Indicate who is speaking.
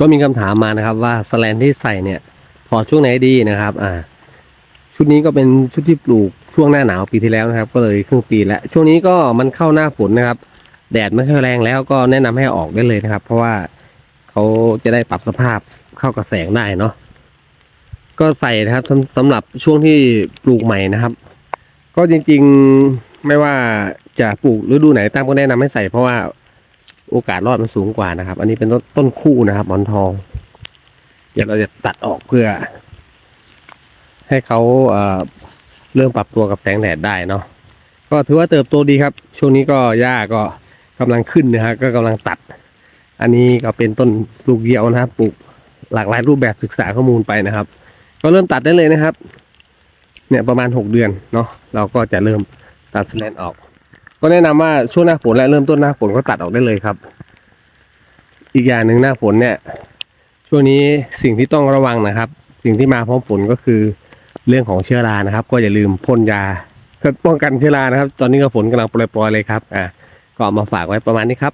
Speaker 1: ก็มีคำถามมานะครับว่าสแลนที่ใส่เนี่ยพอช่วงไหนดีนะครับ อ่า ชุดนี้ก็เป็นชุดที่ปลูกช่วงหน้าหนาวปีที่แล้วนะครับ ก็เลยครึ่งปีแล้ว ช่วงนี้ก็มันเข้าหน้าฝนนะครับ แดดไม่ค่อยแรงแล้วก็แนะนำให้ออกได้เลยนะครับ เพราะว่าเขาจะได้ปรับสภาพเข้ากับแสงได้เนาะก็ใส่นะครับสำสำหรับช่วงที่ปลูกใหม่นะครับ ก็จริงๆไม่ว่าจะปลูกฤดูไหนตามก็แนะนำให้ใส่เพราะว่า โอกาสรอดมันสูงกว่านะครับ อันนี้เป็นต้นต้นคู่นะครับหมอนทอง เดี๋ยวเราจะตัดออกเพื่อ ให้เขาเเริ่มปรับตัวกับแสงแดดได้เนาะก็ถือว่าเติบโตดีครับ ช่วงนี้ก็หญ้าก็กำลังขึ้นนะฮะก็กำลังตัด อันนี้ก็เป็นต้นปลูกเดี่ยวนะครับปลูกหลากหลายรูปแบบศึกษาข้อมูลไปนะครับ ก็เริ่มตัดได้เลยนะครับ เนี่ยประมาณหกเดือนเนาะเราก็จะเริ่มตัดสแลนออก ก็แนะนำว่าช่วงหน้าฝนและเริ่มต้นหน้าฝนก็ตัดออกได้เลยครับ อีกอย่างหนึ่งหน้าฝนเนี่ย ช่วงนี้สิ่งที่ต้องระวังนะครับ สิ่งที่มาพร้อมฝนก็คือเรื่องของเชื้อรานะครับ ก็อย่าลืมพ่นยาเพื่อป้องกันเชื้อรานะครับ ตอนนี้ก็ฝนกำลังโปรยๆเลยครับ อ่าก็มาฝากไว้ประมาณนี้ครับ